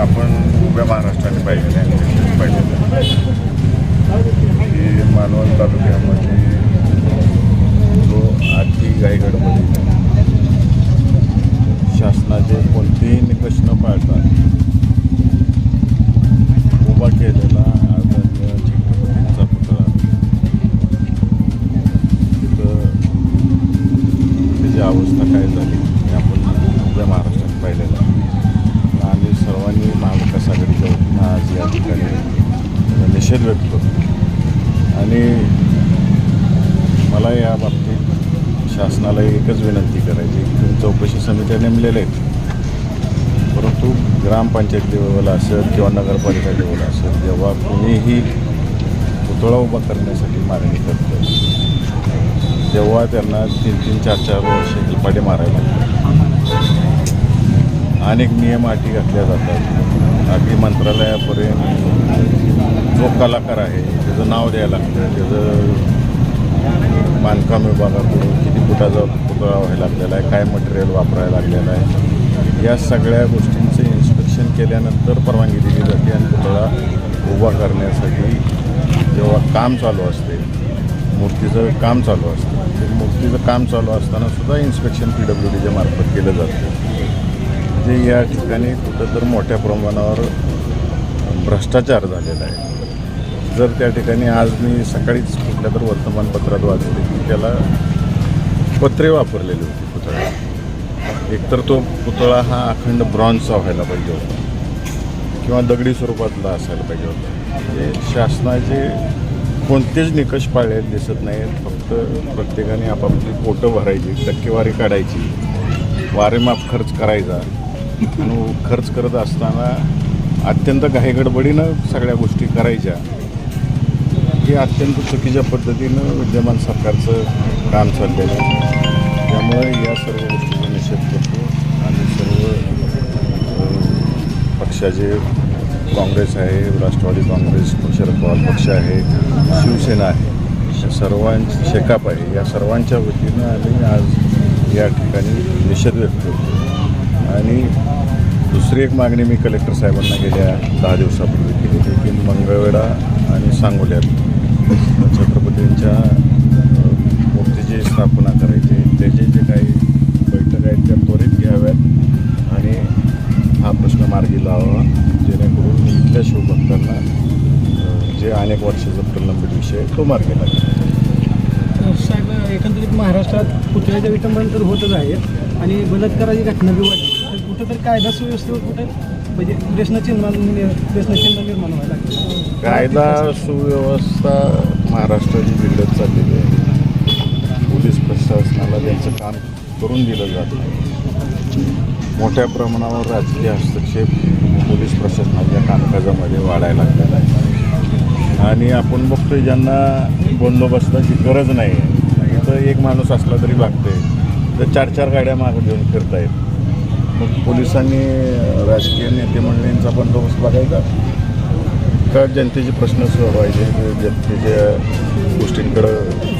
आपण उभ्या महाराष्ट्राने पाहिजे पाहिजे की मानवत तालुक्यामध्ये जो आजची गायगडमध्ये शासनाचे कोणतेही निकष न पाळता उभा केलेला तिथं त्याची अवस्था काय झाली हे आपण उभ्या महाराष्ट्रात पाहिलेलं आहे. आम्ही सर्वांनी महाविकास आघाडीच्या वतीनं आज या ठिकाणी निषेध व्यक्त करतो. आणि मला या बाबतीत शासनाला एकच विनंती करायची की चौकशी समित्या नेमलेल्या आहेत. परंतु ग्रामपंचायत लेवलला असेल किंवा नगरपालिका लेवल असेल जेव्हा कोणीही पुतळा उभा करण्यासाठी मागणी करतं तेव्हा त्यांना तीन तीन चार चार वर्ष हेलपाटे मारायला लागतात. अनेक नियम अटी घातल्या जातात. अगदी मंत्रालयापर्यंत जो कलाकार आहे त्याचं नाव द्यायला लागतं. त्याचं बांधकाम विभागाकडून किती फुटाचा पुतळा व्हायला लागलेला आहे काय मटेरियल वापरायला लागलेलं आहे. या सगळ्या गोष्टींचं इन्स्पेक्शन केल्यानंतर परवानगी दिली जाते आणि पुतळा उभा करण्यासाठी जेव्हा काम चालू असते मूर्तीचं काम चालू असतं. ते मूर्तीचं काम चालू असताना सुद्धा इन्स्पेक्शन पी डब्ल्यू डीच्या मार्फत केलं जातं. म्हणजे या ठिकाणी कुठं तर मोठ्या प्रमाणावर भ्रष्टाचार झालेला आहे. जर त्या ठिकाणी आज मी सकाळीच कुठल्या तर वर्तमानपत्रात वाचले की त्याला पत्रे वापरलेली होती पुतळा. एकतर तो पुतळा हा अखंड ब्रॉन्झचा व्हायला पाहिजे होता. किंवा दगडी स्वरूपातला असायला पाहिजे होता. म्हणजे शासनाचे कोणतेच निकष पाळलेले दिसत नाहीत. फक्त प्रत्येकाने आपापली पोटं भरायची टक्केवारी काढायची. वारेमाप खर्च करायचा. आणि खर्च करत असताना अत्यंत घाईगडबडीनं सगळ्या गोष्टी करायच्या. हे अत्यंत चुकीच्या पद्धतीनं विद्यमान सरकारचं काम चाललेलं आहे. त्यामुळे या सर्व गोष्टीचा निषेध करतो आणि सर्व पक्षाचे काँग्रेस आहे राष्ट्रवादी काँग्रेस शरद पवार पक्ष आहे शिवसेना आहे या सर्वांची शेकाप आहे. या सर्वांच्या वतीनं आम्ही आज या ठिकाणी निषेध व्यक्त करतो. आणि दुसरी एक मागणी मी कलेक्टर साहेबांना गेल्या दहा दिवसापूर्वी केली होती की मंगळवेढा आणि सांगोल्यात छत्रपतींच्या मूर्तीची स्थापना करायची त्याचे जे काही बैठक आहेत त्या त्वरित घ्याव्यात. आणि हा प्रश्न मार्गी लावावा जेणेकरून इथल्या शिवभक्तांना जे अनेक वर्षाचा प्रलंबित विषय तो मार्गी लागेल साहेब एकंदरीत महाराष्ट्रात पुतळ्याच्या विटंबन तर होतच आहेत आणि बलात्काराची घटना बी वाढली. तर तर कायदा सुव्यवस्थेवर कुठे? म्हणजे प्रश्नचिन्ह प्रश्नचिन्ह म्हणजे निर्माण व्हायला कायदा सुव्यवस्था महाराष्ट्राची बिघडत चाललेली आहे. पोलीस प्रशासनाला त्यांचं काम करून दिलं जात नाही. मोठ्या प्रमाणावर राजकीय हस्तक्षेप पोलीस प्रशासनाच्या कामकाजामध्ये वाढायला लागलेला आहे. आणि आपण बघतोय ज्यांना बंदोबस्ताची गरज नाही आहे तर एक माणूस असला तरी लागतोय तर चार चार गाड्या मागं घेऊन फिरतायत. मग पोलिसांनी राजकीय नेते मंडळींचा बंदोबस्त बघायचा. का जनतेचे प्रश्न सोडवायचे जनतेच्या गोष्टींकडं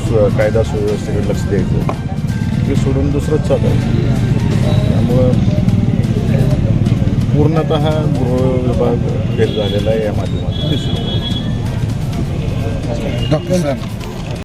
सु कायदा सुव्यवस्थेकडे लक्ष द्यायचं. ते सोडून दुसरंच चालायचं त्यामुळं पूर्णत गृह विभाग फेल झालेला आहे या माध्यमातून. दिसून डॉक्टर